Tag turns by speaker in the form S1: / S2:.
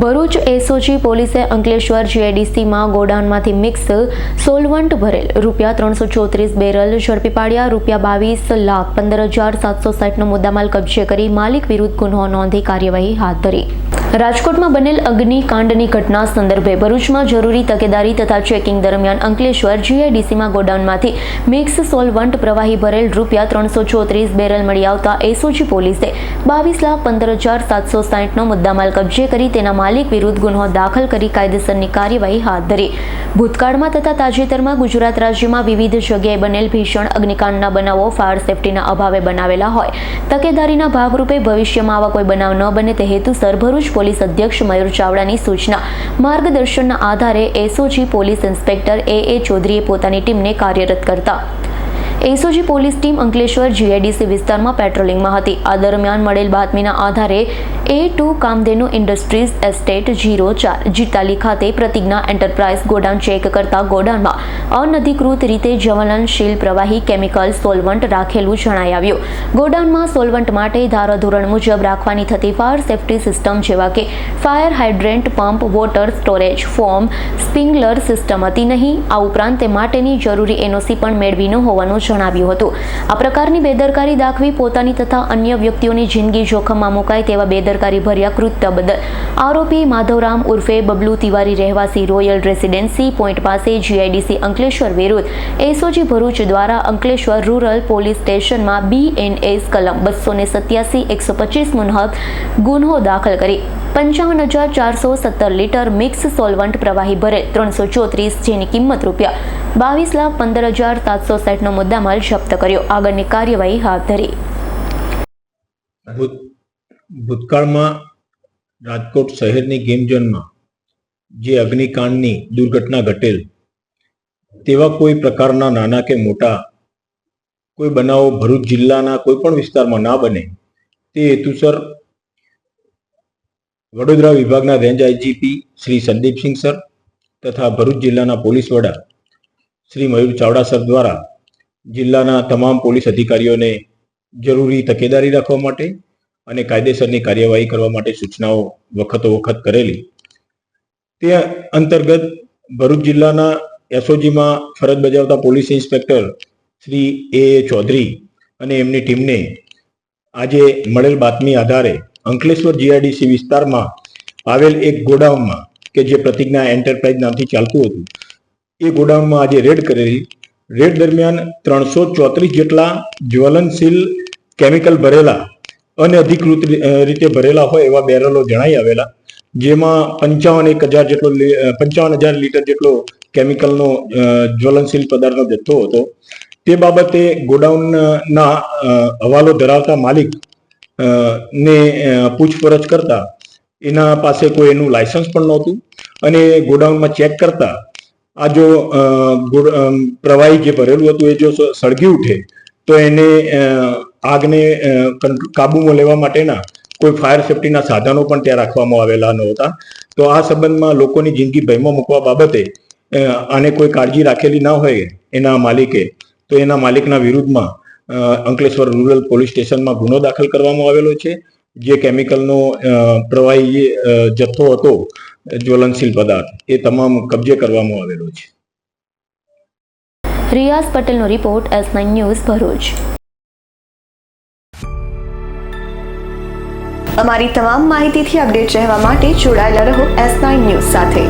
S1: Bharuch SOG પોલીસે અંકલેશ્વર જીઆઈડીસીમાં ગોડાઉનમાંથી મિક્સ સોલવન્ટ ભરેલ રૂપિયા ત્રણસો ચોત્રીસ બેરલ ઝડપી પાડ્યા. રૂપિયા બાવીસ લાખ પંદર હજાર સાતસો સાઠનો મુદ્દામાલ કબજે કરી માલિક વિરુદ્ધ ગુન્હો નોંધી કાર્યવાહી હાથ ધરી. રાજકોટમાં બનેલ અગ્નિકાંડની ઘટના સંદર્ભે ભરૂચમાં જરૂરી તકેદારી તથા ચેકિંગ દરમિયાન અંકલેશ્વર જીઆઈડીસીમાં ગોડાઉનમાંથી મિક્સ સોલવન્ટ પ્રવાહી ભરેલ રૂપિયા ત્રણસો ચોત્રીસ બેરલ મળી આવતા એસઓજી પોલીસે બાવીસ લાખ પંદર હજાર સાતસો સાઠનો મુદ્દામાલ કબજે કરી તેના માલિક વિરુદ્ધ ગુન્હો દાખલ કરી કાયદેસરની કાર્યવાહી હાથ ધરી. ભૂતકાળમાં તથા તાજેતરમાં ગુજરાત રાજ્યમાં વિવિધ જગ્યાએ બનેલ ભીષણ અગ્નિકાંડના બનાવો ફાયર સેફટીના અભાવે બનાવેલા હોય. તકેદારીના ભાગરૂપે ભવિષ્યમાં આવા કોઈ બનાવ ન બને તે હેતુસર ભરૂચ પોલીસ અધ્યક્ષ મયુર ચાવડાની સૂચના. માર્ગદર્શનના આધારે SOG police inspector A A ચૌધરીએ પોતાની ટીમને કાર્યરત કરતા SOG police team Ankleshwar GIDC વિસ્તારમાં પેટ્રોલિંગમાં હતી. આ દરમિયાન મળેલ બાતમીના આધારે A two Kamdhenu industries estate zero ચાર જીતાલી ખાતે પ્રતિજ્ઞા એન્ટરપ્રાઇઝ ગોડાઉન ચેક કરતા ગોડાઉનમાં અનધિકૃત રીતે જ્વલનશીલ પ્રવાહી કેમિકલ સોલવન્ટ રાખેલું જણાઈ આવ્યું. ગોડાઉનમાં સોલવન્ટ માટે ધારાધોરણ મુજબ રાખવાની થતી ફાયર સેફટી સિસ્ટમ જેવા કે fire hydrant pump, water storage form sprinkler system હતી નહીં. આ ઉપરાંત તે માટેની જરૂરી એનઓસી પણ મેળવી ન હોવાનું જણાવ્યું હતું. આ પ્રકારની બેદરકારી દાખવી પોતાની તથા અન્ય વ્યક્તિઓની જિંદગી જોખમમાં મુકાય તેવા બેદરકારી ભર્યા કૃત્ય બદલ. આરોપી માધવરામ ઉર્ફે બબલુ તિવારી રહેવાસી રોયલ રેસિડેન્સી પોઈન્ટ પાસે જીઆઈડીસી અંકલેશ્વર વિરુદ્ધ એસઓજી ભરૂચ દ્વારા અંકલેશ્વર રૂરલ પોલીસ સ્ટેશનમાં બીએનએસ કલમ બસો ને સત્યાસી, એકસો પચીસ મુનહક ગુન્હો દાખલ કરી. પંચાવન હજાર ચારસો સત્તર લીટર મિક્સ સોલવન્ટ પ્રવાહી ભરેલ ત્રણસો ચોત્રીસ જેની કિંમત રૂપિયા બાવીસ લાખ પંદર હજાર સાતસો સાઠનો મુદ્દામાલ જપ્ત કર્યો. આગળની કાર્યવાહી હાથ ધરી.
S2: ભૂત, ભૂતકાળમાં રાજકોટ શહેરની ગેમ જે અગ્નિકાંડની દુર્ઘટના ઘટેલ, તેવા કોઈ પ્રકારના નાના કે મોટા, કોઈ બનાવો ભરૂચ જિલ્લાના કોઈ પણ વિસ્તારમાં ના બને, તે હેતુસર વડોદરા વિભાગના range IGP Shri Sandeepsinh sir તથા ભરૂચ જિલ્લાના પોલીસ વડા શ્રી મયુર ચાવડા સર દ્વારા જિલ્લાના તમામ પોલીસ અધિકારીઓને જરૂરી તકેદારી રાખવા માટે અને કાયદેસરની કાર્યવાહી કરવા માટે સૂચનાઓ વખતો વખત કરેલી. તે અંતર્ગત ભરૂચ જિલ્લાના એસઓજીમાં ફરજ બજાવતા police inspector Shri A Chaudhary અને એમની ટીમને આજે મળેલ બાતમી આધારે અંકલેશ્વર જીઆઈડીસી વિસ્તારમાં આવેલ એક ગોડાઉનમાં કે જે પ્રતિજ્ઞા એન્ટરપ્રાઇઝ નામથી ચાલતું હતું. એ ગોડાઉનમાં આજે રેડ કરેલી. રેડ દરમિયાન ત્રણસો ચોત્રીસ જેટલા જ્વલનશીલ કેમિકલ ભરેલા અનઅધિકૃત અધિકૃત રીતે ભરેલા હોય એવા બેરલો જણાઈ આવેલા, જેમાં પંચાવન એક હજાર જેટલો પંચાવન હજાર લીટર જેટલો કેમિકલનો જ્વલનશીલ પદાર્થનો જથ્થો હતો. તે બાબતે ગોડાઉનના હવાલો ધરાવતા માલિક ને પૂછપરછ કરતા. એના પાસે કોઈ એનું લાયસન્સ પણ નહોતું. અને ગોડાઉનમાં ચેક કરતા. આ જો પ્રવાહી જે ભરેલું હતું, એ જો સળગી ઉઠે, તો એને આગને કાબૂમાં લેવા માટેના કોઈ ફાયર સેફટીના સાધનો પણ ત્યાં રાખવામાં આવેલા નહોતા. તો આ સંબંધમાં લોકોની જિંદગી ભયમાં મૂકવા બાબતે આને કોઈ કાળજી રાખેલી ના હોય એના માલિકે, તો એના માલિકના વિરુદ્ધમાં અંકલેશ્વર રૂરલ પોલીસ સ્ટેશનમાં ગુનો દાખલ કરવામાં આવેલો છે. જે કેમિકલનો પ્રવાહી જથ્થો હતો જ્વલનશીલ પદાર્થ એ તમામ કબજે કરવામાં આવેલો છે.
S1: રિયાઝ પટેલનો report S nine news Bharuch.
S3: અમારી તમામ માહિતીથી અપડેટ રહેવા માટે જોડાયેલા રહો એસ નાઇન ન્યૂઝ સાથે.